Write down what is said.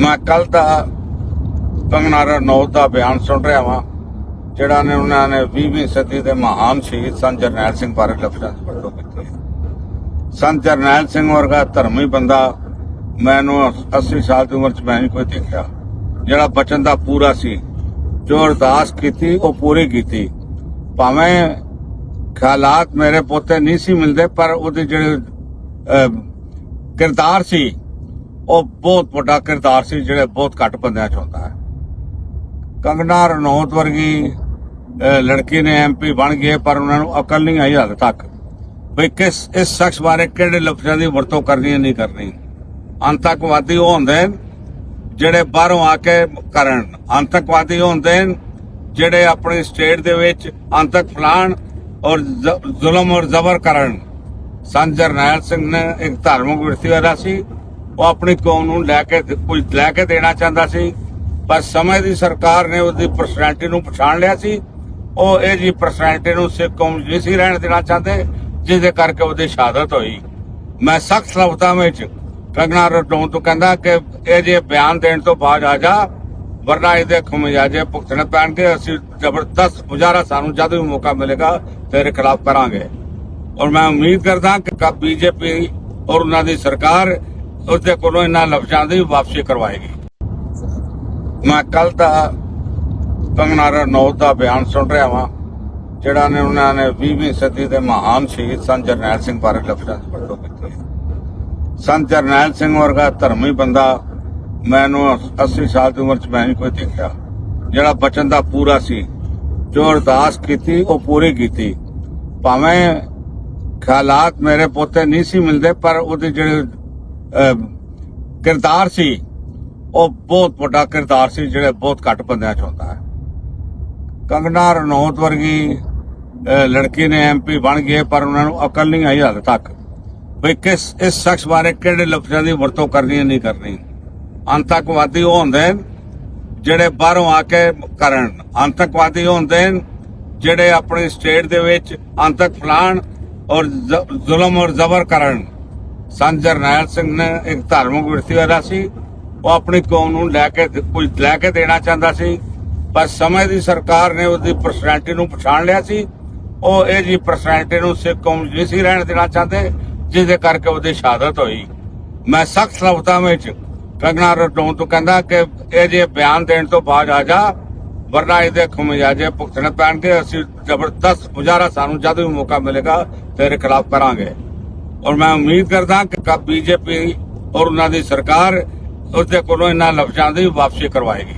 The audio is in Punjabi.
ਮੈਂ ਕੱਲ ਦਾ ਕੰਗਨਾ ਰਣੌਤ ਦਾ ਬਿਆਨ ਸੁਣ ਰਿਹਾ ਵਾਂ, ਜਿਹੜਾ ਨੇ ਉਹਨਾਂ ਨੇ 20ਵੀਂ ਸਦੀ ਦੇ ਮਹਾਨ ਸ਼ਹੀਦ ਸੰਤ ਜਰਨੈਲ ਸਿੰਘ ਬਾਰੇ ਲਫ਼ਜ਼ਾਂ ਦੀ ਵਰਤੋਂ ਕੀਤੀ ਹੈ ਸੰਤ ਜਰਨੈਲ ਸਿੰਘ ਵਰਗਾ ਧਰਮੀ ਬੰਦਾ ਮੈਨੂੰ 80 ਸਾਲ ਦੀ ਉਮਰ 'ਚ ਮੈਂ ਨਹੀਂ ਕੋਈ ਦੇਖਿਆ, ਜਿਹੜਾ ਬਚਨ ਦਾ ਪੂਰਾ ਸੀ, ਜੋ ਅਰਦਾਸ ਕੀਤੀ, ਉਹ ਪੂਰੀ ਕੀਤੀ। ਭਾਵੇਂ ਖਿਆਲਾਤ ਮੇਰੇ ਪੋਤੇ ਨਹੀਂ ਸੀ ਮਿਲਦੇ, ਪਰ ਉਹਦੇ ਜਿਹੜੇ ਕਿਰਦਾਰ ਸੀ ਉਹ ਬਹੁਤ ਵੱਡਾ ਕਿਰਦਾਰ ਸੀ ਜਿਹੜੇ ਬਹੁਤ ਘੱਟ ਬੰਦਿਆਂ 'ਚ ਹੁੰਦਾ ਹੈ। ਕੰਗਨਾ ਰਣੌਤ ਵਰਗੀ ਲੜਕੀ ਨੇ ਐਮਪੀ ਬਣ ਗਈ ਪਰ ਉਹਨਾਂ ਨੂੰ ਅਕਲ ਨਹੀਂ ਆਈ ਹੱਦ ਤੱਕ। ਵੀ ਕਿਸ, ਇਸ ਸ਼ਖਸ ਬਾਰੇ ਕਿਹੜੇ ਲਫ਼ਜ਼ਾਂ ਦੀ ਵਰਤੋਂ ਕਰਨੀ ਹੈ ਨਹੀਂ ਕਰਨੀ। ਅੰਤਕਵਾਦੀ ਉਹ ਹੁੰਦੇ ਨੇ ਜਿਹੜੇ ਬਾਹਰੋਂ ਆ ਕੇ ਕਰਨ। ਅੰਤਕਵਾਦੀ ਉਹ ਹੁੰਦੇ ਨੇ ਜਿਹੜੇ ਆਪਣੀ ਸਟੇਟ ਦੇ ਵਿੱਚ ਅੰਤਕ ਫਲਾਣ ਔਰ ਜ਼ੁਲਮ ਔਰ ਜ਼ਬਰ ਕਰਨ। ਸੰਤ ਜਰਨੈਲ ਸਿੰਘ ਨੇ ਇੱਕ ਧਾਰਮਿਕ ਵਿਰਤੀ ਵਾਲਾ ਸੀ। ਉਹ ਆਪਣੀ ਕੌਮ ਨੂੰ ਲੈ ਕੇ ਕੁਝ ਲੈ ਕੇ ਦੇਣਾ ਚਾਹੁੰਦਾ ਸੀ, ਪਰ ਸਮੇਂ ਦੀ ਸਰਕਾਰ ਨੇ ਉਹਦੀ ਪਰਸਨੈਲਿਟੀ ਨੂੰ ਪਛਾਣ ਲਿਆ ਸੀ। ਉਹ ਇਹ ਜੀ ਪਰਸਨੈਲਿਟੀ ਨੂੰ ਸਿੱਖ ਕੌਮ 'ਚ ਨਹੀਂ ਸੀ ਰਹਿਣ ਦੇਣਾ ਚਾਹੁੰਦੇ, ਜਿਹਦੇ ਕਰਕੇ ਉਹਦੀ ਸ਼ਹਾਦਤ ਹੋਈ। ਮੈਂ ਸਖਤ ਲਫ਼ਜ਼ਾਂ ਵਿੱਚ ਕੰਗਨਾ ਰਣੌਤ ਤੋਂ ਕਹਿੰਦਾ ਕਿ ਇਹ ਜੇ ਬਿਆਨ ਦੇਣ ਤੋਂ ਬਾਅਦ ਆ ਜਾ, ਵਰਨਾ ਇਹਦੇ ਖਮਿਆਜੇ ਭੁਗਤਣੇ ਪੈਣਗੇ, ਅਸੀਂ ਜ਼ਬਰਦਸਤ ਮੁਜ਼ਾਹਰਾ ਸਾਨੂੰ ਜਦ ਵੀ ਮੌਕਾ ਮਿਲੇਗਾ, ਤੇਰੇ ਖਿਲਾਫ ਕਰਾਂਗੇ। ਔਰ ਮੈਂ ਉਮੀਦ ਕਰਦਾ ਕਿ ਕਬ ਬੀਜੇਪੀ ਔਰ ਉਹਨਾਂ ਦੀ ਸਰਕਾਰ ਉਸਦੇ ਕੋਲੋਂ ਇਹਨਾਂ ਲਫ਼ਜ਼ਾਂ ਦੀ ਵਾਪਸੀ ਕਰਵਾਏਗੀ। ਮੈਂ ਕੱਲ ਦਾ ਕੰਗਨਾ ਰਣੌਤ ਦਾ ਬਿਆਨ ਸੁਣ ਰਿਹਾ ਵਾਂ, ਜਿਹੜਾ ਨੇ ਉਹਨਾਂ ਨੇ 20ਵੀਂ ਸਦੀ ਦੇ ਮਹਾਨ ਸ਼ਹੀਦ ਸੰਤ ਜਰਨੈਲ ਸਿੰਘ ਬਾਰੇ ਲਫ਼ਜ਼ਾਂ ਦੀ ਵਰਤੋਂ ਕੀਤੀ। ਹੈ ਸੰਤ ਜਰਨੈਲ ਸਿੰਘ ਵਰਗਾ ਧਰਮੀ ਬੰਦਾ ਮੈਨੂੰ 80 ਸਾਲ ਦੀ ਉਮਰ 'ਚ ਮੈਂ ਨਹੀਂ ਕੋਈ ਦੇਖਿਆ। ਜਿਹੜਾ ਬਚਨ ਦਾ ਪੂਰਾ ਸੀ, ਜੋ ਅਰਦਾਸ ਕੀਤੀ, ਉਹ ਪੂਰੀ ਕੀਤੀ। ਭਾਵੇਂ ਖਿਆਲਾਤ ਮੇਰੇ ਪੋਤੇ ਨਹੀਂ ਸੀ ਮਿਲਦੇ, ਪਰ ਉਹਦੇ ਜਿਹੜੇ ਕਿਰਦਾਰ ਸੀ, ਉਹ ਬਹੁਤ ਵੱਡਾ ਕਿਰਦਾਰ ਸੀ, ਜਿਹੜੇ ਬਹੁਤ ਘੱਟ ਬੰਦਿਆਂ 'ਚ ਹੁੰਦਾ ਹੈ। ਕੰਗਨਾ ਰਣੌਤ ਵਰਗੀ ਲੜਕੀ ਨੇ ਐਮਪੀ ਬਣ ਗਏ, ਪਰ ਉਹਨਾਂ ਨੂੰ ਅਕਲ ਨਹੀਂ ਆਈ ਹਾਲੇ ਤੱਕ। ਵੀ ਕਿਸ, ਇਸ ਸ਼ਖਸ ਬਾਰੇ ਕਿਹੜੇ ਲਫ਼ਜ਼ਾਂ ਦੀ ਵਰਤੋਂ ਕਰਨੀ ਹੈ, ਨਹੀਂ ਕਰਨੀ। ਅੰਤਕਵਾਦੀ ਉਹ ਹੁੰਦੇ ਨੇ ਜਿਹੜੇ ਬਾਹਰੋਂ ਆ ਕੇ ਕਰਨ। ਅੰਤਕਵਾਦੀ ਉਹ ਹੁੰਦੇ ਨੇ ਜਿਹੜੇ ਆਪਣੀ ਸਟੇਟ ਦੇ ਵਿੱਚ ਅੰਤਕ ਫਲਾਣ ਔਰ ਜ਼ੁਲਮ ਔਰ ਜ਼ਬਰ ਕਰਨ। ਸੰਤ ਜਰਨੈਲ ਸਿੰਘ ਨੇ ਇੱਕ ਧਾਰਮਿਕ ਵਿਅਕਤੀ ਸੀ। ਉਹ ਆਪਣੀ ਕੌਮ ਨੂੰ ਲੈ ਕੇ ਕੁਝ ਲੈ ਕੇ ਦੇਣਾ ਚਾਹੁੰਦਾ ਸੀ। ਪਰ ਸਮੇਂ ਦੀ ਸਰਕਾਰ ਨੇ ਉਹਦੀ ਪਰਸਨੈਲਿਟੀ ਨੂੰ ਪਛਾਣ ਲਿਆ ਸੀ। ਉਹ ਇਹ ਜੀ ਪਰਸਨੈਲਿਟੀ ਨੂੰ ਸਿੱਖ ਕੌਮ 'ਚ ਨਹੀਂ ਸੀ ਰਹਿਣ ਦੇਣਾ ਚਾਹੁੰਦੇ, ਜਿਹਦੇ ਕਰਕੇ ਉਹਦੀ ਸ਼ਹਾਦਤ ਹੋਈ। ਮੈਂ ਸਖਤ ਲਫ਼ਜ਼ਾਂ ਵਿੱਚ ਕੰਗਨਾ ਰਣੌਤ ਤੋਂ ਕਹਿੰਦਾ ਕਿ ਇਹ ਜੇ ਬਿਆਨ ਦੇਣ ਤੋਂ ਬਾਅਦ ਆ ਜਾ, ਵਰਨਾ ਇਹਦੇ ਖਮਿਆਜੇ ਭੁਗਤਣੇ ਪੈਣਗੇ। ਅਸੀਂ ਜ਼ਬਰਦਸਤ ਮੁਜ਼ਾਹਰਾ ਸਾਨੂੰ ਜਦ ਵੀ ਮੌਕਾ ਮਿਲੇਗਾ, ਤੇਰੇ ਖਿਲਾਫ ਕਰਾਂਗੇ। ਔਰ ਮੈਂ ਉਮੀਦ ਕਰਦਾ ਕਿ ਕਬ ਬੀਜੇਪੀ ਔਰ ਉਹਨਾਂ ਦੀ ਸਰਕਾਰ ਉਸਦੇ ਕੋਲੋਂ ਇਹਨਾਂ ਲਫ਼ਜ਼ਾਂ ਦੀ ਵਾਪਸੀ ਕਰਵਾਏਗੀ।